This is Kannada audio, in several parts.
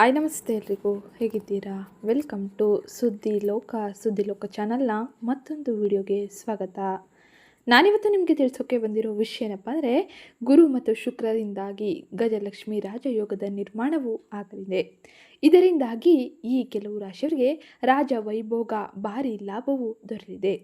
ಆಯ್ ನಮಸ್ತೆ ಎಲ್ರಿಗೂ. ಹೇಗಿದ್ದೀರಾ? ವೆಲ್ಕಮ್ ಟು ಸುದ್ದಿ ಲೋಕ ಸುದ್ದಿ ಲೋಕ ಚಾನಲ್ನ ಮತ್ತೊಂದು ವಿಡಿಯೋಗೆ ಸ್ವಾಗತ. ನಾನಿವತ್ತು ನಿಮಗೆ ತಿಳಿಸೋಕೆ ಬಂದಿರೋ ವಿಷಯ ಏನಪ್ಪ ಅಂದರೆ, ಗುರು ಮತ್ತು ಶುಕ್ರರಿಂದಾಗಿ ಗಜಲಕ್ಷ್ಮಿ ರಾಜಯೋಗದ ನಿರ್ಮಾಣವೂ ಆಗಲಿದೆ. ಇದರಿಂದಾಗಿ ಈ ಕೆಲವು ರಾಶಿಯವರಿಗೆ ರಾಜ ವೈಭೋಗ, ಭಾರಿ ಲಾಭವು ದೊರಲಿದೆ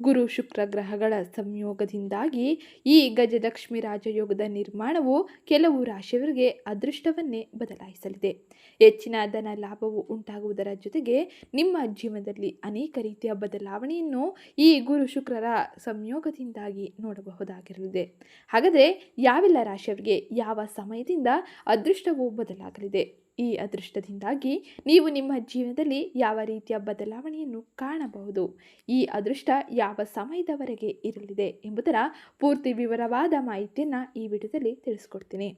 ಗುರು ಶುಕ್ರ ಗ್ರಹಗಳ ಸಂಯೋಗದಿಂದಾಗಿ ಈ ಗಜಲಕ್ಷ್ಮಿ ರಾಜಯೋಗದ ನಿರ್ಮಾಣವು ಕೆಲವು ರಾಶಿಯವರಿಗೆ ಅದೃಷ್ಟವನ್ನೇ ಬದಲಾಯಿಸಲಿದೆ. ಹೆಚ್ಚಿನ ಧನ ಲಾಭವು ಉಂಟಾಗುವುದರ ಜೊತೆಗೆ ನಿಮ್ಮ ಜೀವನದಲ್ಲಿ ಅನೇಕ ರೀತಿಯ ಬದಲಾವಣೆಯನ್ನು ಈ ಗುರು ಶುಕ್ರರ ಸಂಯೋಗದಿಂದಾಗಿ ನೋಡಬಹುದಾಗಿರಲಿದೆ. ಹಾಗಾದರೆ ಯಾವೆಲ್ಲ ರಾಶಿಯವರಿಗೆ ಯಾವ ಸಮಯದಿಂದ ಅದೃಷ್ಟವು ಬದಲಾಗಲಿದೆ? ಈ ಅದೃಷ್ಟದಿಂದಾಗಿ ನೀವು ನಿಮ್ಮ ಜೀವನದಲ್ಲಿ ಯಾವ ರೀತಿಯ ಬದಲಾವಣೆಯನ್ನು ಕಾಣಬಹುದು? ಈ ಅದೃಷ್ಟ ಯಾವ ಸಮಯದವರೆಗೆ ಇರಲಿದೆ ಎಂಬುದರ ಪೂರ್ತಿ ವಿವರವಾದ ಮಾಹಿತಿಯನ್ನು ಈ ವಿಡಿಯೋದಲ್ಲಿ ತಿಳಿಸ್ಕೊಡ್ತೀನಿ.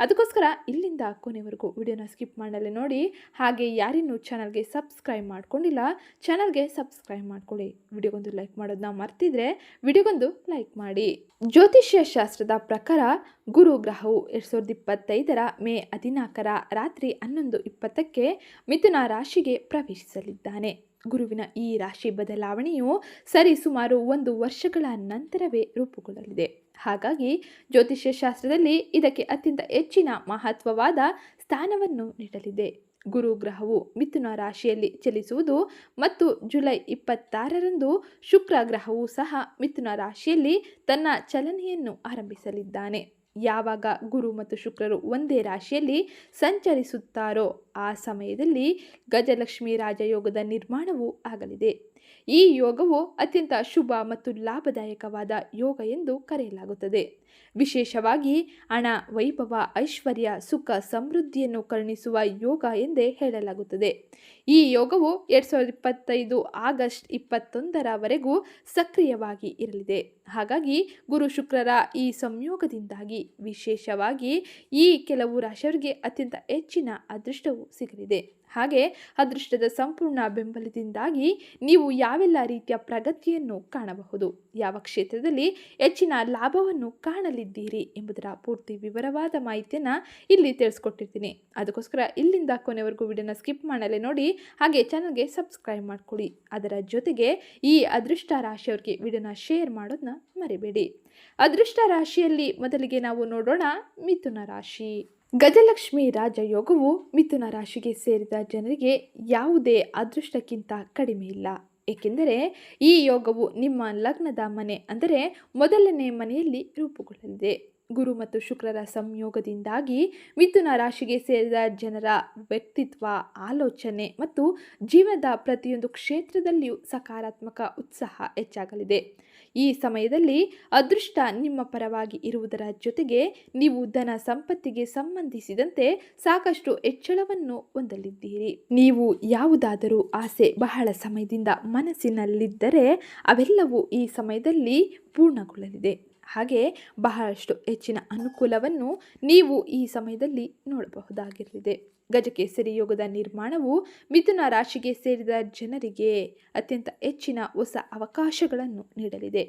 ಅದಕ್ಕೋಸ್ಕರ ಇಲ್ಲಿಂದ ಕೊನೆವರೆಗೂ ವಿಡಿಯೋನ ಸ್ಕಿಪ್ ಮಾಡಲು ನೋಡಿ, ಹಾಗೆ ಯಾರಿನ್ನೂ ಚಾನಲ್ಗೆ ಸಬ್ಸ್ಕ್ರೈಬ್ ಮಾಡ್ಕೊಂಡಿಲ್ಲ, ಚಾನಲ್ಗೆ ಸಬ್ಸ್ಕ್ರೈಬ್ ಮಾಡ್ಕೊಳ್ಳಿ. ವಿಡಿಯೋಗೊಂದು ಲೈಕ್ ಮಾಡೋದನ್ನ ಮರ್ತಿದ್ರೆ ವಿಡಿಯೋಗೊಂದು ಲೈಕ್ ಮಾಡಿ. ಜ್ಯೋತಿಷ್ಯ ಶಾಸ್ತ್ರದ ಪ್ರಕಾರ ಗುರು ಗ್ರಹವು ಎರಡು ಸಾವಿರದ ಇಪ್ಪತ್ತೈದರ ಮೇ ಹದಿನಾಲ್ಕರ ರಾತ್ರಿ ಹನ್ನೊಂದು ಇಪ್ಪತ್ತಕ್ಕೆ ಮಿಥುನ ರಾಶಿಗೆ ಪ್ರವೇಶಿಸಲಿದ್ದಾನೆ. ಗುರುವಿನ ಈ ರಾಶಿ ಬದಲಾವಣೆಯು ಸರಿ ಸುಮಾರು ಒಂದು ವರ್ಷಗಳ ನಂತರವೇ ರೂಪುಗೊಳ್ಳಲಿದೆ. ಹಾಗಾಗಿ ಜ್ಯೋತಿಷ್ಯ ಶಾಸ್ತ್ರದಲ್ಲಿ ಇದಕ್ಕೆ ಅತ್ಯಂತ ಹೆಚ್ಚಿನ ಮಹತ್ವವಾದ ಸ್ಥಾನವನ್ನು ನೀಡಲಿದೆ. ಗುರು ಗ್ರಹವು ಮಿಥುನ ರಾಶಿಯಲ್ಲಿ ಚಲಿಸುವುದು ಮತ್ತು ಜುಲೈ ಇಪ್ಪತ್ತಾರರಂದು ಶುಕ್ರ ಗ್ರಹವು ಸಹ ಮಿಥುನ ರಾಶಿಯಲ್ಲಿ ತನ್ನ ಚಲನೆಯನ್ನು ಆರಂಭಿಸಲಿದ್ದಾನೆ. ಯಾವಾಗ ಗುರು ಮತ್ತು ಶುಕ್ರರು ಒಂದೇ ರಾಶಿಯಲ್ಲಿ ಸಂಚರಿಸುತ್ತಾರೋ ಆ ಸಮಯದಲ್ಲಿ ಗಜಲಕ್ಷ್ಮಿ ರಾಜಯೋಗದ ನಿರ್ಮಾಣವೂ ಆಗಲಿದೆ. ಈ ಯೋಗವು ಅತ್ಯಂತ ಶುಭ ಮತ್ತು ಲಾಭದಾಯಕವಾದ ಯೋಗ ಎಂದು ಕರೆಯಲಾಗುತ್ತದೆ. ವಿಶೇಷವಾಗಿ ಹಣ, ವೈಭವ, ಐಶ್ವರ್ಯ, ಸುಖ, ಸಮೃದ್ಧಿಯನ್ನು ಕರುಣಿಸುವ ಯೋಗ ಎಂದೇ ಹೇಳಲಾಗುತ್ತದೆ. ಈ ಯೋಗವು ಎರಡು ಸಾವಿರದ ಇಪ್ಪತ್ತೈದು ಆಗಸ್ಟ್ ಇಪ್ಪತ್ತೊಂದರವರೆಗೂ ಸಕ್ರಿಯವಾಗಿ ಇರಲಿದೆ. ಹಾಗಾಗಿ ಗುರು ಶುಕ್ರರ ಈ ಸಂಯೋಗದಿಂದಾಗಿ ವಿಶೇಷವಾಗಿ ಈ ಕೆಲವು ರಾಶಿಯವರಿಗೆ ಅತ್ಯಂತ ಹೆಚ್ಚಿನ ಅದೃಷ್ಟವು ಸಿಗಲಿದೆ. ಹಾಗೆ ಅದೃಷ್ಟದ ಸಂಪೂರ್ಣ ಬೆಂಬಲದಿಂದಾಗಿ ನೀವು ಯಾವೆಲ್ಲ ರೀತಿಯ ಪ್ರಗತಿಯನ್ನು ಕಾಣಬಹುದು, ಯಾವ ಕ್ಷೇತ್ರದಲ್ಲಿ ಹೆಚ್ಚಿನ ಲಾಭವನ್ನು ಕಾಣಲಿದ್ದೀರಿ ಎಂಬುದರ ಪೂರ್ತಿ ವಿವರವಾದ ಮಾಹಿತಿಯನ್ನು ಇಲ್ಲಿ ತಿಳಿಸ್ಕೊಟ್ಟಿರ್ತೀನಿ. ಅದಕ್ಕೋಸ್ಕರ ಇಲ್ಲಿಂದ ಕೊನೆವರೆಗೂ ವಿಡಿಯೋನ ಸ್ಕಿಪ್ ಮಾಡಲೇ ನೋಡಿ, ಹಾಗೆ ಚಾನಲ್ಗೆ ಸಬ್ಸ್ಕ್ರೈಬ್ ಮಾಡ್ಕೊಳ್ಳಿ. ಅದರ ಜೊತೆಗೆ ಈ ಅದೃಷ್ಟ ರಾಶಿಯವರಿಗೆ ವಿಡಿಯೋನ ಶೇರ್ ಮಾಡೋದನ್ನ ಮರಿಬೇಡಿ. ಅದೃಷ್ಟ ರಾಶಿಯಲ್ಲಿ ಮೊದಲಿಗೆ ನಾವು ನೋಡೋಣ ಮಿಥುನ ರಾಶಿ. ಗಜಲಕ್ಷ್ಮಿ ರಾಜಯೋಗವು ಮಿಥುನ ರಾಶಿಗೆ ಸೇರಿದ ಜನರಿಗೆ ಯಾವುದೇ ಅದೃಷ್ಟಕ್ಕಿಂತ ಕಡಿಮೆ ಇಲ್ಲ. ಏಕೆಂದರೆ ಈ ಯೋಗವು ನಿಮ್ಮ ಲಗ್ನದ ಮನೆ ಅಂದರೆ ಮೊದಲನೇ ಮನೆಯಲ್ಲಿ ರೂಪುಗೊಳ್ಳಲಿದೆ. ಗುರು ಮತ್ತು ಶುಕ್ರರ ಸಂಯೋಗದಿಂದಾಗಿ ಮಿಥುನ ರಾಶಿಗೆ ಸೇರಿದ ಜನರ ವ್ಯಕ್ತಿತ್ವ, ಆಲೋಚನೆ ಮತ್ತು ಜೀವನದ ಪ್ರತಿಯೊಂದು ಕ್ಷೇತ್ರದಲ್ಲಿಯೂ ಸಕಾರಾತ್ಮಕ ಉತ್ಸಾಹ ಹೆಚ್ಚಾಗಲಿದೆ. ಈ ಸಮಯದಲ್ಲಿ ಅದೃಷ್ಟ ನಿಮ್ಮ ಪರವಾಗಿ ಇರುವುದರ ಜೊತೆಗೆ ನೀವು ಧನ ಸಂಪತ್ತಿಗೆ ಸಂಬಂಧಿಸಿದಂತೆ ಸಾಕಷ್ಟು ಹೆಚ್ಚಳವನ್ನು ಹೊಂದಲಿದ್ದೀರಿ. ನೀವು ಯಾವುದಾದರೂ ಆಸೆ ಬಹಳ ಸಮಯದಿಂದ ಮನಸ್ಸಿನಲ್ಲಿದ್ದರೆ ಅವೆಲ್ಲವೂ ಈ ಸಮಯದಲ್ಲಿ ಪೂರ್ಣಗೊಳ್ಳಲಿದೆ. ಹಾಗೆ ಬಹಳಷ್ಟು ಹೆಚ್ಚಿನ ಅನುಕೂಲವನ್ನು ನೀವು ಈ ಸಮಯದಲ್ಲಿ ನೋಡಬಹುದಾಗಿರಲಿದೆ. ಗಜಕೇಸರಿ ಯೋಗದ ನಿರ್ಮಾಣವು ಮಿಥುನ ರಾಶಿಗೆ ಸೇರಿದ ಜನರಿಗೆ ಅತ್ಯಂತ ಹೆಚ್ಚಿನ ಹೊಸ ಅವಕಾಶಗಳನ್ನು ನೀಡಲಿದೆ.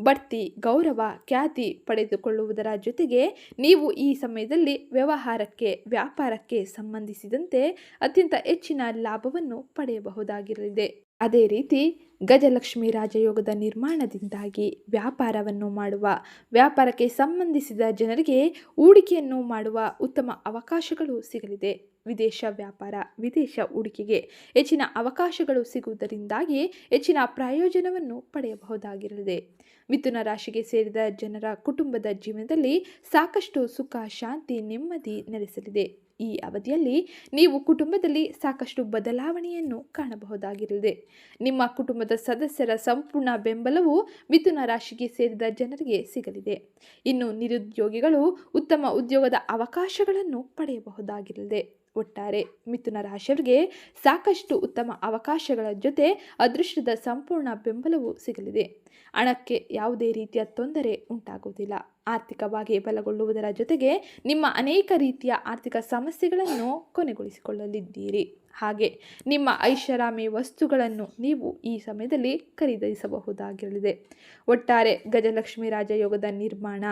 ಬಡ್ತಿ, ಗೌರವ, ಖ್ಯಾತಿ ಪಡೆದುಕೊಳ್ಳುವುದರ ಜೊತೆಗೆ ನೀವು ಈ ಸಮಯದಲ್ಲಿ ವ್ಯವಹಾರಕ್ಕೆ, ವ್ಯಾಪಾರಕ್ಕೆ ಸಂಬಂಧಿಸಿದಂತೆ ಅತ್ಯಂತ ಹೆಚ್ಚಿನ ಲಾಭವನ್ನು ಪಡೆಯಬಹುದಾಗಿರಲಿದೆ. ಅದೇ ರೀತಿ ಗಜಲಕ್ಷ್ಮಿ ರಾಜಯೋಗದ ನಿರ್ಮಾಣದಿಂದಾಗಿ ವ್ಯಾಪಾರವನ್ನು ಮಾಡುವ, ವ್ಯಾಪಾರಕ್ಕೆ ಸಂಬಂಧಿಸಿದ ಜನರಿಗೆ ಹೂಡಿಕೆಯನ್ನು ಮಾಡುವ ಉತ್ತಮ ಅವಕಾಶಗಳು ಸಿಗಲಿದೆ. ವಿದೇಶ ವ್ಯಾಪಾರ, ವಿದೇಶ ಹೂಡಿಕೆಗೆ ಹೆಚ್ಚಿನ ಅವಕಾಶಗಳು ಸಿಗುವುದರಿಂದಾಗಿ ಹೆಚ್ಚಿನ ಪ್ರಯೋಜನವನ್ನು ಪಡೆಯಬಹುದಾಗಿರಲಿದೆ. ಮಿಥುನ ರಾಶಿಗೆ ಸೇರಿದ ಜನರ ಕುಟುಂಬದ ಜೀವನದಲ್ಲಿ ಸಾಕಷ್ಟು ಸುಖ, ಶಾಂತಿ, ನೆಮ್ಮದಿ ನೆಲೆಸಲಿದೆ. ಈ ಅವಧಿಯಲ್ಲಿ ನೀವು ಕುಟುಂಬದಲ್ಲಿ ಸಾಕಷ್ಟು ಬದಲಾವಣೆಯನ್ನು ಕಾಣಬಹುದಾಗಿರಲಿದೆ. ನಿಮ್ಮ ಕುಟುಂಬದ ಸದಸ್ಯರ ಸಂಪೂರ್ಣ ಬೆಂಬಲವು ಮಿಥುನ ರಾಶಿಗೆ ಸೇರಿದ ಜನರಿಗೆ ಸಿಗಲಿದೆ. ಇನ್ನು ನಿರುದ್ಯೋಗಿಗಳು ಉತ್ತಮ ಉದ್ಯೋಗದ ಅವಕಾಶಗಳನ್ನು ಪಡೆಯಬಹುದಾಗಿರಲಿದೆ. ಒಟ್ಟಾರೆ ಮಿಥುನ ರಾಶಿಯವರಿಗೆ ಸಾಕಷ್ಟು ಉತ್ತಮ ಅವಕಾಶಗಳ ಜೊತೆ ಅದೃಷ್ಟದ ಸಂಪೂರ್ಣ ಬೆಂಬಲವು ಸಿಗಲಿದೆ. ಹಣಕ್ಕೆ ಯಾವುದೇ ರೀತಿಯ ತೊಂದರೆ ಉಂಟಾಗುವುದಿಲ್ಲ. ಆರ್ಥಿಕವಾಗಿ ಬಲಗೊಳ್ಳುವುದರ ಜೊತೆಗೆ ನಿಮ್ಮ ಅನೇಕ ರೀತಿಯ ಆರ್ಥಿಕ ಸಮಸ್ಯೆಗಳನ್ನು ಕೊನೆಗೊಳಿಸಿಕೊಳ್ಳಲಿದ್ದೀರಿ. ಹಾಗೆ ನಿಮ್ಮ ಐಷಾರಾಮಿ ವಸ್ತುಗಳನ್ನು ನೀವು ಈ ಸಮಯದಲ್ಲಿ ಖರೀದಿಸಬಹುದಾಗಿರಲಿದೆ. ಒಟ್ಟಾರೆ ಗಜಲಕ್ಷ್ಮಿ ರಾಜಯೋಗದ ನಿರ್ಮಾಣ,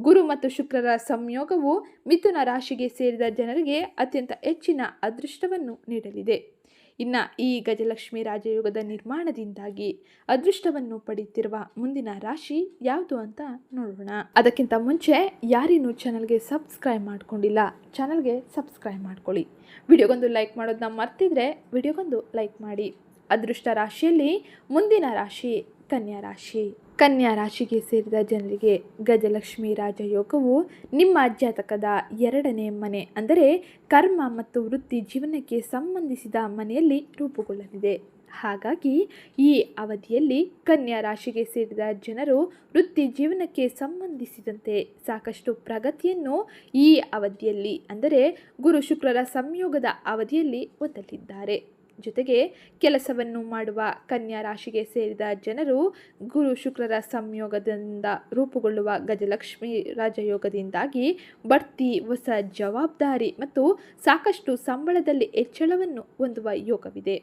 ಗುರು ಮತ್ತು ಶುಕ್ರರ ಸಂಯೋಗವು ಮಿಥುನ ರಾಶಿಗೆ ಸೇರಿದ ಜನರಿಗೆ ಅತ್ಯಂತ ಹೆಚ್ಚಿನ ಅದೃಷ್ಟವನ್ನು ನೀಡಲಿದೆ. ಇನ್ನು ಈ ಗಜಲಕ್ಷ್ಮಿ ರಾಜಯೋಗದ ನಿರ್ಮಾಣದಿಂದಾಗಿ ಅದೃಷ್ಟವನ್ನು ಪಡೆಯುತ್ತಿರುವ ಮುಂದಿನ ರಾಶಿ ಯಾವುದು ಅಂತ ನೋಡೋಣ. ಅದಕ್ಕಿಂತ ಮುಂಚೆ ಯಾರೇನು ಚಾನಲ್ಗೆ ಸಬ್ಸ್ಕ್ರೈಬ್ ಮಾಡ್ಕೊಂಡಿಲ್ಲ, ಚಾನಲ್ಗೆ ಸಬ್ಸ್ಕ್ರೈಬ್ ಮಾಡ್ಕೊಳ್ಳಿ. ವಿಡಿಯೋಗೊಂದು ಲೈಕ್ ಮಾಡೋದನ್ನ ಮರ್ತಿದ್ರೆ ವಿಡಿಯೋಗೊಂದು ಲೈಕ್ ಮಾಡಿ. ಅದೃಷ್ಟ ರಾಶಿಯಲ್ಲಿ ಮುಂದಿನ ರಾಶಿ, ಕನ್ಯಾ ರಾಶಿ. ಕನ್ಯಾ ರಾಶಿಗೆ ಸೇರಿದ ಜನರಿಗೆ ಗಜಲಕ್ಷ್ಮಿ ರಾಜಯೋಗವು ನಿಮ್ಮ ಜಾತಕದ ಎರಡನೇ ಮನೆ ಅಂದರೆ ಕರ್ಮ ಮತ್ತು ವೃತ್ತಿ ಜೀವನಕ್ಕೆ ಸಂಬಂಧಿಸಿದ ಮನೆಯಲ್ಲಿ ರೂಪುಗೊಳ್ಳಲಿದೆ. ಹಾಗಾಗಿ ಈ ಅವಧಿಯಲ್ಲಿ ಕನ್ಯಾ ರಾಶಿಗೆ ಸೇರಿದ ಜನರು ವೃತ್ತಿ ಜೀವನಕ್ಕೆ ಸಂಬಂಧಿಸಿದಂತೆ ಸಾಕಷ್ಟು ಪ್ರಗತಿಯನ್ನು ಈ ಅವಧಿಯಲ್ಲಿ ಅಂದರೆ ಗುರು ಶುಕ್ರರ ಸಂಯೋಗದ ಅವಧಿಯಲ್ಲಿ ಹೊಂದಲಿದ್ದಾರೆ. ಜೊತೆಗೆ ಕೆಲಸವನ್ನು ಮಾಡುವ ಕನ್ಯಾ ರಾಶಿಗೆ ಸೇರಿದ ಜನರು ಗುರು ಶುಕ್ರರ ಸಂಯೋಗದಿಂದ ರೂಪುಗೊಳ್ಳುವ ಗಜಲಕ್ಷ್ಮಿ ರಾಜಯೋಗದಿಂದಾಗಿ ಬಡ್ತಿ, ಹೊಸ ಜವಾಬ್ದಾರಿ ಮತ್ತು ಸಾಕಷ್ಟು ಸಂಬಳದಲ್ಲಿ ಹೆಚ್ಚಳವನ್ನು ಹೊಂದುವ ಯೋಗವಿದೆ.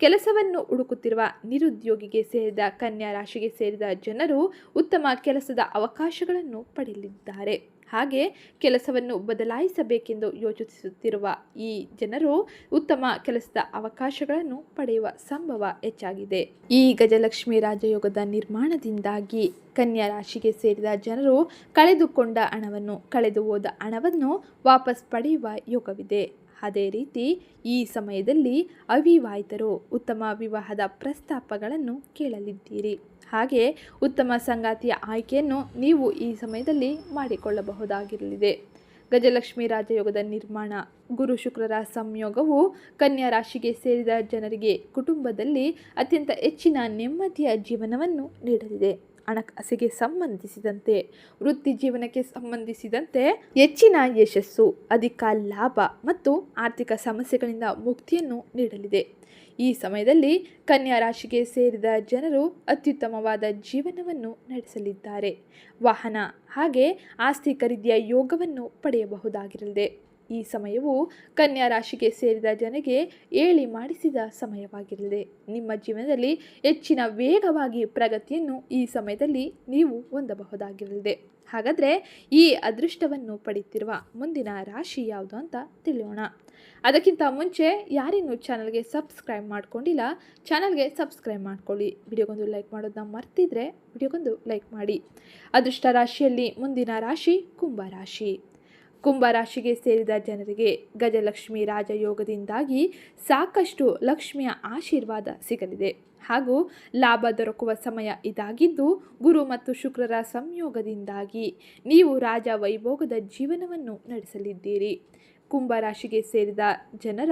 ಕೆಲಸವನ್ನು ಹುಡುಕುತ್ತಿರುವ ನಿರುದ್ಯೋಗಿಗೆ ಸೇರಿದ ಕನ್ಯಾ ರಾಶಿಗೆ ಸೇರಿದ ಜನರು ಉತ್ತಮ ಕೆಲಸದ ಅವಕಾಶಗಳನ್ನು ಪಡೆಯಲಿದ್ದಾರೆ. ಹಾಗೆ ಕೆಲಸವನ್ನು ಬದಲಾಯಿಸಬೇಕೆಂದು ಯೋಚಿಸುತ್ತಿರುವ ಈ ಜನರು ಉತ್ತಮ ಕೆಲಸದ ಅವಕಾಶಗಳನ್ನು ಪಡೆಯುವ ಸಂಭವ ಹೆಚ್ಚಾಗಿದೆ. ಈ ಗಜಲಕ್ಷ್ಮಿ ರಾಜಯೋಗದ ನಿರ್ಮಾಣದಿಂದಾಗಿ ಕನ್ಯಾ ರಾಶಿಗೆ ಸೇರಿದ ಜನರು ಕಳೆದುಕೊಂಡ ಹಣವನ್ನು ಕಳೆದು ಹೋದ ಹಣವನ್ನು ವಾಪಸ್ ಪಡೆಯುವ ಯೋಗವಿದೆ. ಅದೇ ರೀತಿ ಈ ಸಮಯದಲ್ಲಿ ಅವಿವಾಹಿತರು ಉತ್ತಮ ವಿವಾಹದ ಪ್ರಸ್ತಾಪಗಳನ್ನು ಕೇಳಲಿದ್ದೀರಿ. ಹಾಗೆ ಉತ್ತಮ ಸಂಗಾತಿಯ ಆಯ್ಕೆಯನ್ನು ನೀವು ಈ ಸಮಯದಲ್ಲಿ ಮಾಡಿಕೊಳ್ಳಬಹುದಾಗಿರಲಿದೆ. ಗಜಲಕ್ಷ್ಮಿ ರಾಜಯೋಗದ ನಿರ್ಮಾಣ, ಗುರು ಶುಕ್ರರ ಸಂಯೋಗವು ಕನ್ಯಾ ರಾಶಿಗೆ ಸೇರಿದ ಜನರಿಗೆ ಕುಟುಂಬದಲ್ಲಿ ಅತ್ಯಂತ ಹೆಚ್ಚಿನ ನೆಮ್ಮದಿಯ ಜೀವನವನ್ನು ನೀಡಲಿದೆ. ಹಣಕಾಸಿಗೆ ಸಂಬಂಧಿಸಿದಂತೆ, ವೃತ್ತಿ ಜೀವನಕ್ಕೆ ಸಂಬಂಧಿಸಿದಂತೆ ಹೆಚ್ಚಿನ ಯಶಸ್ಸು, ಅಧಿಕ ಲಾಭ ಮತ್ತು ಆರ್ಥಿಕ ಸಮಸ್ಯೆಗಳಿಂದ ಮುಕ್ತಿಯನ್ನು ನೀಡಲಿದೆ. ಈ ಸಮಯದಲ್ಲಿ ಕನ್ಯಾ ರಾಶಿಗೆ ಸೇರಿದ ಜನರು ಅತ್ಯುತ್ತಮವಾದ ಜೀವನವನ್ನು ನಡೆಸಲಿದ್ದಾರೆ. ವಾಹನ ಹಾಗೆ ಆಸ್ತಿ ಖರೀದಿಯ ಯೋಗವನ್ನು ಪಡೆಯಬಹುದಾಗಿರಲಿದೆ. ಈ ಸಮಯವು ಕನ್ಯಾ ರಾಶಿಗೆ ಸೇರಿದ ಜನಗೆ ಏಳಿ ಮಾಡಿಸಿದ ಸಮಯವಾಗಿರಲಿದೆ ನಿಮ್ಮ ಜೀವನದಲ್ಲಿ ಹೆಚ್ಚಿನ ವೇಗವಾಗಿ ಪ್ರಗತಿಯನ್ನು ಈ ಸಮಯದಲ್ಲಿ ನೀವು ಹೊಂದಬಹುದಾಗಿರಲಿದೆ ಹಾಗಾದರೆ ಈ ಅದೃಷ್ಟವನ್ನು ಪಡೆಯುತ್ತಿರುವ ಮುಂದಿನ ರಾಶಿ ಯಾವುದು ಅಂತ ತಿಳಿಯೋಣ. ಅದಕ್ಕಿಂತ ಮುಂಚೆ ಯಾರಿನ್ನೂ ಚಾನಲ್ಗೆ ಸಬ್ಸ್ಕ್ರೈಬ್ ಮಾಡ್ಕೊಂಡಿಲ್ಲ, ಚಾನಲ್ಗೆ ಸಬ್ಸ್ಕ್ರೈಬ್ ಮಾಡ್ಕೊಳ್ಳಿ. ವಿಡಿಯೋಗೊಂದು ಲೈಕ್ ಮಾಡೋದನ್ನ ಮರ್ತಿದ್ರೆ ವಿಡಿಯೋಗೊಂದು ಲೈಕ್ ಮಾಡಿ. ಅದೃಷ್ಟ ರಾಶಿಯಲ್ಲಿ ಮುಂದಿನ ರಾಶಿ ಕುಂಭ ರಾಶಿ. ಕುಂಭ ರಾಶಿಗೆ ಸೇರಿದ ಜನರಿಗೆ ಗಜಲಕ್ಷ್ಮಿ ರಾಜಯೋಗದಿಂದಾಗಿ ಸಾಕಷ್ಟು ಲಕ್ಷ್ಮಿಯ ಆಶೀರ್ವಾದ ಸಿಗಲಿದೆ. ಹಾಗೂ ಲಾಭ ದೊರಕುವ ಸಮಯ ಇದಾಗಿದ್ದು, ಗುರು ಮತ್ತು ಶುಕ್ರರ ಸಂಯೋಗದಿಂದಾಗಿ ನೀವು ರಾಜ ವೈಭೋಗದ ಜೀವನವನ್ನು ನಡೆಸಲಿದ್ದೀರಿ. ಕುಂಭ ರಾಶಿಗೆ ಸೇರಿದ ಜನರ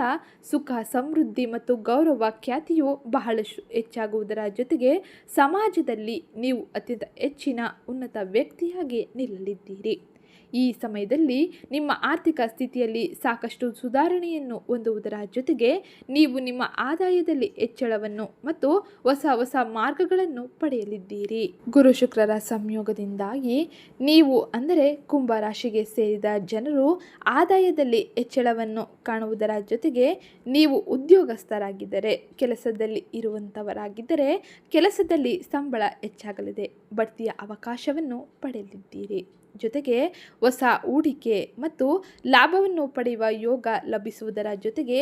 ಸುಖ, ಸಮೃದ್ಧಿ ಮತ್ತು ಗೌರವ ಖ್ಯಾತಿಯು ಬಹಳಷ್ಟು ಹೆಚ್ಚಾಗುವುದರ ಜೊತೆಗೆ ಸಮಾಜದಲ್ಲಿ ನೀವು ಅತ್ಯಂತ ಹೆಚ್ಚಿನ ಉನ್ನತ ವ್ಯಕ್ತಿಯಾಗಿ ನಿಲ್ಲಲಿದ್ದೀರಿ. ಈ ಸಮಯದಲ್ಲಿ ನಿಮ್ಮ ಆರ್ಥಿಕ ಸ್ಥಿತಿಯಲ್ಲಿ ಸಾಕಷ್ಟು ಸುಧಾರಣೆಯನ್ನು ಹೊಂದುವುದರ ಜೊತೆಗೆ ನೀವು ನಿಮ್ಮ ಆದಾಯದಲ್ಲಿ ಹೆಚ್ಚಳವನ್ನು ಮತ್ತು ಹೊಸ ಹೊಸ ಮಾರ್ಗಗಳನ್ನು ಪಡೆಯಲಿದ್ದೀರಿ. ಗುರು ಶುಕ್ರರ ಸಂಯೋಗದಿಂದಾಗಿ ನೀವು ಅಂದರೆ ಕುಂಭ ರಾಶಿಗೆ ಸೇರಿದ ಜನರು ಆದಾಯದಲ್ಲಿ ಹೆಚ್ಚಳವನ್ನು ಕಾಣುವುದರ ಜೊತೆಗೆ ನೀವು ಉದ್ಯೋಗಸ್ಥರಾಗಿದ್ದರೆ, ಕೆಲಸದಲ್ಲಿ ಇರುವಂಥವರಾಗಿದ್ದರೆ ಕೆಲಸದಲ್ಲಿ ಸಂಬಳ ಹೆಚ್ಚಾಗಲಿದೆ, ಬಡ್ತಿಯ ಅವಕಾಶವನ್ನು ಪಡೆಯಲಿದ್ದೀರಿ. ಜೊತೆಗೆ ಹೊಸ ಹೂಡಿಕೆ ಮತ್ತು ಲಾಭವನ್ನು ಪಡೆಯುವ ಯೋಗ ಲಭಿಸುವುದರ ಜೊತೆಗೆ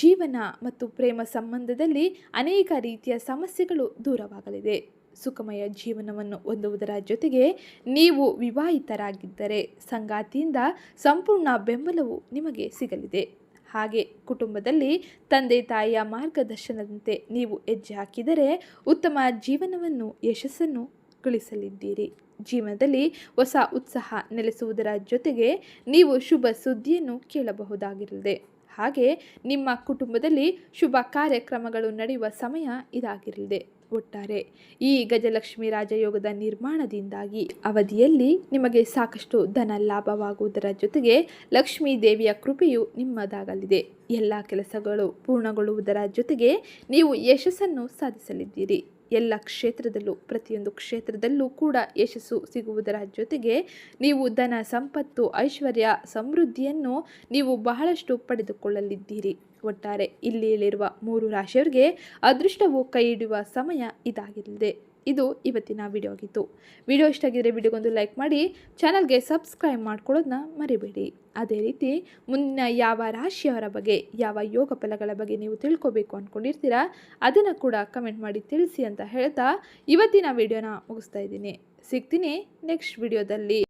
ಜೀವನ ಮತ್ತು ಪ್ರೇಮ ಸಂಬಂಧದಲ್ಲಿ ಅನೇಕ ರೀತಿಯ ಸಮಸ್ಯೆಗಳು ದೂರವಾಗಲಿದೆ. ಸುಖಮಯ ಜೀವನವನ್ನು ಹೊಂದುವುದರ ಜೊತೆಗೆ ನೀವು ವಿವಾಹಿತರಾಗಿದ್ದರೆ ಸಂಗಾತಿಯಿಂದ ಸಂಪೂರ್ಣ ಬೆಂಬಲವು ನಿಮಗೆ ಸಿಗಲಿದೆ. ಹಾಗೆ ಕುಟುಂಬದಲ್ಲಿ ತಂದೆ ತಾಯಿಯ ಮಾರ್ಗದರ್ಶನದಂತೆ ನೀವು ಹೆಜ್ಜೆ ಹಾಕಿದರೆ ಉತ್ತಮ ಜೀವನವನ್ನು ಯಶಸ್ಸನ್ನು ಗಳಿಸಲಿದ್ದೀರಿ. ಜೀವನದಲ್ಲಿ ಹೊಸ ಉತ್ಸಾಹ ನೆಲೆಸುವುದರ ಜೊತೆಗೆ ನೀವು ಶುಭ ಸುದ್ದಿಯನ್ನು ಕೇಳಬಹುದಾಗಿರಲಿದೆ. ಹಾಗೆ ನಿಮ್ಮ ಕುಟುಂಬದಲ್ಲಿ ಶುಭ ಕಾರ್ಯಕ್ರಮಗಳು ನಡೆಯುವ ಸಮಯ ಇದಾಗಿರಲಿದೆ. ಒಟ್ಟಾರೆ ಈ ಗಜಲಕ್ಷ್ಮಿ ರಾಜಯೋಗದ ನಿರ್ಮಾಣದಿಂದಾಗಿ ಅವಧಿಯಲ್ಲಿ ನಿಮಗೆ ಸಾಕಷ್ಟು ಧನ ಲಾಭವಾಗುವುದರ ಜೊತೆಗೆ ಲಕ್ಷ್ಮೀ ದೇವಿಯ ಕೃಪೆಯು ನಿಮ್ಮದಾಗಲಿದೆ. ಎಲ್ಲ ಕೆಲಸಗಳು ಪೂರ್ಣಗೊಳ್ಳುವುದರ ಜೊತೆಗೆ ನೀವು ಯಶಸ್ಸನ್ನು ಸಾಧಿಸಲಿದ್ದೀರಿ. ಎಲ್ಲ ಕ್ಷೇತ್ರದಲ್ಲೂ, ಪ್ರತಿಯೊಂದು ಕ್ಷೇತ್ರದಲ್ಲೂ ಕೂಡ ಯಶಸ್ಸು ಸಿಗುವುದರ ಜೊತೆಗೆ ನೀವು ಧನ ಸಂಪತ್ತು, ಐಶ್ವರ್ಯ, ಸಮೃದ್ಧಿಯನ್ನು ನೀವು ಬಹಳಷ್ಟು ಪಡೆದುಕೊಳ್ಳಲಿದ್ದೀರಿ. ಒಟ್ಟಾರೆ ಇಲ್ಲಿ ಹೇಳಿರುವ ಮೂರು ರಾಶಿಯವರಿಗೆ ಅದೃಷ್ಟವು ಕೈ ಸಮಯ ಇದಾಗಿರಲಿದೆ. ಇದು ಇವತ್ತಿನ ವಿಡಿಯೋ ಆಗಿತ್ತು ವಿಡಿಯೋ ಇಷ್ಟ ಆಗಿದ್ರೆ ವಿಡಿಯೋಗೊಂದು ಲೈಕ್ ಮಾಡಿ, ಚಾನಲ್ಗೆ ಸಬ್ಸ್ಕ್ರೈಬ್ ಮಾಡ್ಕೊಳ್ಳೋದನ್ನ ಮರಿಬೇಡಿ. ಅದೇ ರೀತಿ ಮುಂದಿನ ಯಾವ ರಾಶಿಯವರ ಬಗ್ಗೆ, ಯಾವ ಯೋಗ ಫಲಗಳ ಬಗ್ಗೆ ನೀವು ತಿಳ್ಕೊಬೇಕು ಅಂದ್ಕೊಂಡಿರ್ತೀರಾ ಅದನ್ನು ಕೂಡ ಕಮೆಂಟ್ ಮಾಡಿ ತಿಳಿಸಿ ಅಂತ ಹೇಳ್ತಾ ಇವತ್ತಿನ ವಿಡಿಯೋನ ಮುಗಿಸ್ತಾ ಇದ್ದೀನಿ. ಸಿಗ್ತೀನಿ ನೆಕ್ಸ್ಟ್ ವಿಡಿಯೋದಲ್ಲಿ.